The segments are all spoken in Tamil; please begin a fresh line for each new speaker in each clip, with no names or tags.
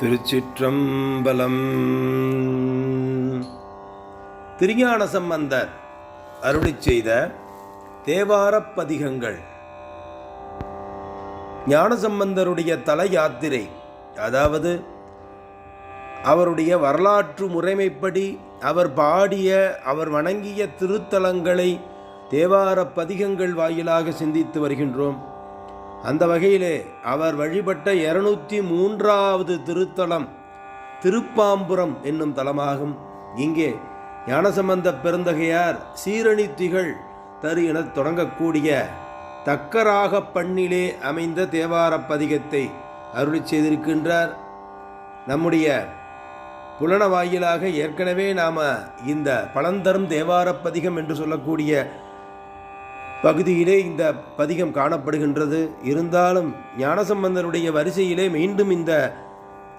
திருச்சிற்றம்பலம். திருஞான சம்பந்தர் அருளி செய்த தேவாரப் பதிகங்கள். ஞானசம்பந்தருடைய தல யாத்திரை அதாவது அவருடைய வரலாற்று முறைமைப்படி அவர் பாடிய அவர் வணங்கிய திருத்தலங்களை தேவாரப்பதிகங்கள் வாயிலாக சிந்தித்து வருகின்றோம். அந்த வகையிலே அவர் வழிபட்ட இருநூற்றி மூன்றாவது திருத்தலம் திருப்பாம்புரம் என்னும் தலமாகும். இங்கே ஞானசம்பந்த பெருந்தகையார் சீரணி திகழ் தரு எனத் தொடங்கக்கூடிய தக்கராக பண்ணிலே அமைந்த தேவார பதிகத்தை அருளி செய்திருக்கின்றார். நம்முடைய புலன வாயிலாக ஏற்கனவே நாம் இந்த பழந்தரும் தேவார பதிகம் என்று சொல்லக்கூடிய பகுதியிலே இந்த பதிகம் காணப்படுகின்றது. இருந்தாலும் ஞானசம்பந்தருடைய வரிசையிலே மீண்டும் இந்த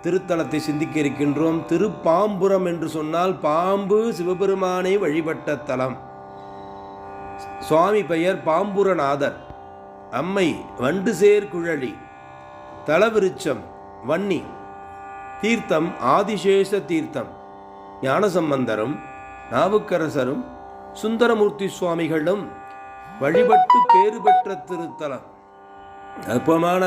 திருத்தலத்தை சிந்திக்க இருக்கின்றோம். திருப்பாம்புரம் என்று சொன்னால் பாம்பு சிவபெருமானை வழிபட்ட தலம். சுவாமி பெயர் பாம்புரநாதர். அம்மை வண்டு சேர் குழலி. தலவிருச்சம் வன்னி. தீர்த்தம் ஆதிசேஷ தீர்த்தம். ஞானசம்பந்தரும் நாவுக்கரசரும் சுந்தரமூர்த்தி சுவாமிகளும் வழிபட்டு பேறு பெற்ற திருத்தலம். அற்பமான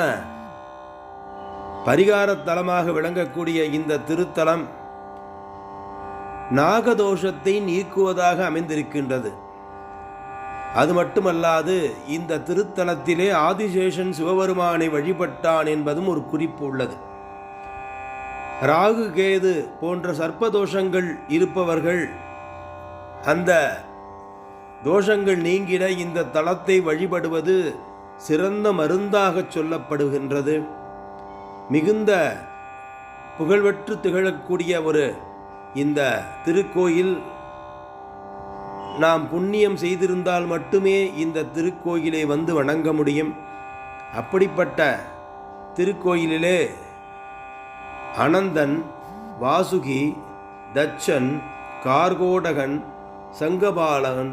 பரிகார தலமாக விளங்கக்கூடிய இந்த திருத்தலம் நாகதோஷத்தை நீக்குவதாக அமைந்திருக்கின்றது. அது மட்டுமல்லாது இந்த திருத்தலத்திலே ஆதிசேஷன் சிவபெருமானை வழிபட்டான் என்பதும் ஒரு குறிப்பு உள்ளது. ராகு கேது போன்ற சர்ப்பதோஷங்கள் இருப்பவர்கள் அந்த தோஷங்கள் நீங்கிட இந்த தளத்தை வழிபடுவது சிறந்த மருந்தாக சொல்லப்படுகின்றது. மிகுந்த புகழ்பெற்று திகழக்கூடிய ஒரு இந்த திருக்கோயில் நாம் புண்ணியம் செய்திருந்தால் மட்டுமே இந்த திருக்கோயிலை வந்து வணங்க முடியும். அப்படிப்பட்ட திருக்கோயிலிலே அனந்தன் வாசுகி தச்சன் கார்கோடகன் சங்கபாலகன்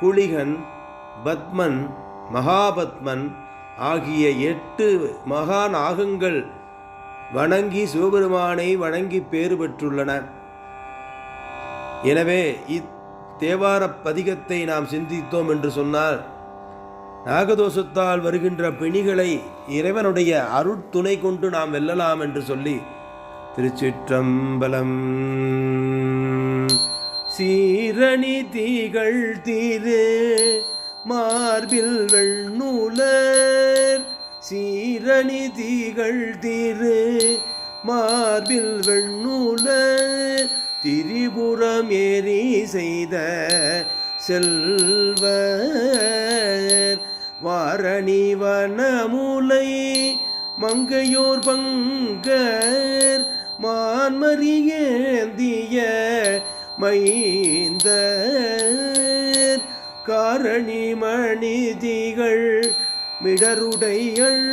குளிகன் பத்மன் மகாபத்மன் ஆகிய எட்டு மகா நாகங்கள் வணங்கி சிவபெருமானை வணங்கி பேறு பெற்றுள்ளன. எனவே இத்தேவார பதிகத்தை நாம் சிந்தித்தோம் என்று சொன்னால் நாகதோஷத்தால் வருகின்ற பிணிகளை இறைவனுடைய அருட்துணை கொண்டு நாம் வெல்லலாம் என்று சொல்லி திருச்சிற்றம்பலம் சீரணி தீகள் தீரு. மார்பில் வெண்ணூலர் சீரணி தீகள் தீரு. மார்பில் வெண்ணூலர் திரிபுரம் ஏறி செய்த செல்வர். வாரணி வனமுலை மங்கையோர் பங்கர். மான்மறியேந்திய மைந்த காரணி மணிதிகள் மிடருடையள்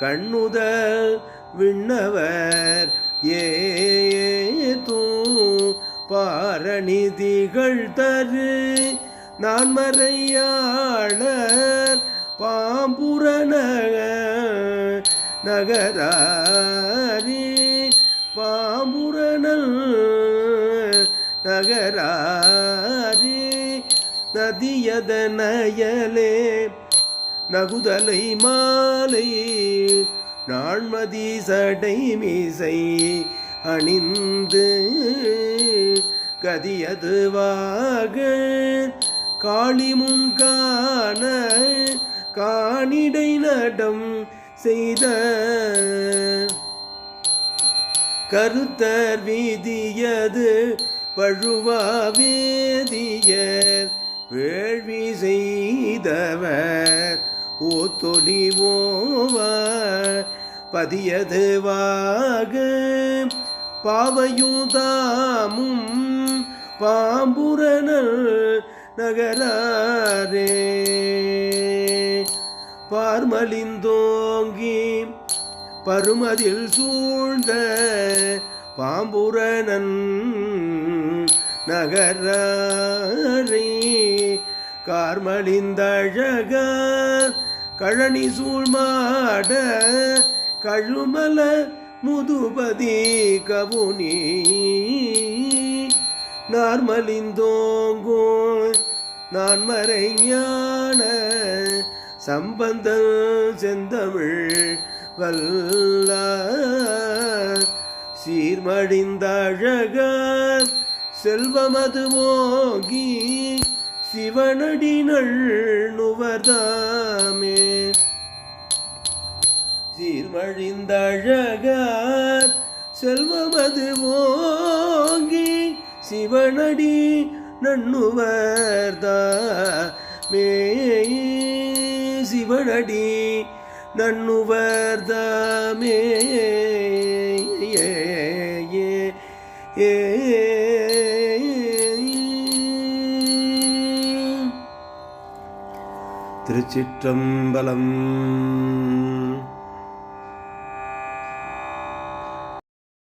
கண்ணுதல் விண்ணவர் ஏதோ பாரணிதிகள் தரு. நான் மறையாளர் பாம்புரண நகராரி நதியதனயலே நகுதலை மாலை நாள்மதி சடை மீசை அணிந்து கதியதுவாக காளிமுன் காண காணிடை நடம் செய்த கருத்தர் வீதியது பழுவாவேதியர் வேள்வி செய்தவர். ஓத்தொடி ஓவ பதியதுவாக பாவையுதாமும் பாம்புரணல் நகராரே. பார்மலிந்தோங்கி பருமதில் சூழ்ந்த பாம்புரனன் நகரே கார்மலிந்தழக கழனி சூழ்மாட கழுமல முதுபதி கவுனி நார்மலிந்தோங்கோ நான் மறைஞான சம்பந்தம் செந்தமிழ் வல்ல சீர்மடிந்த அழகார் செல்வமது மோகி சிவனடி நுவர்தாமே சீர்மழிந்த அழகார் செல்வமது ஓங்கி சிவனடி நண்ணுவர்தாமே. சிவனடி நண்ணுவர்தாமே. திருச்சிற்றம்பலம்.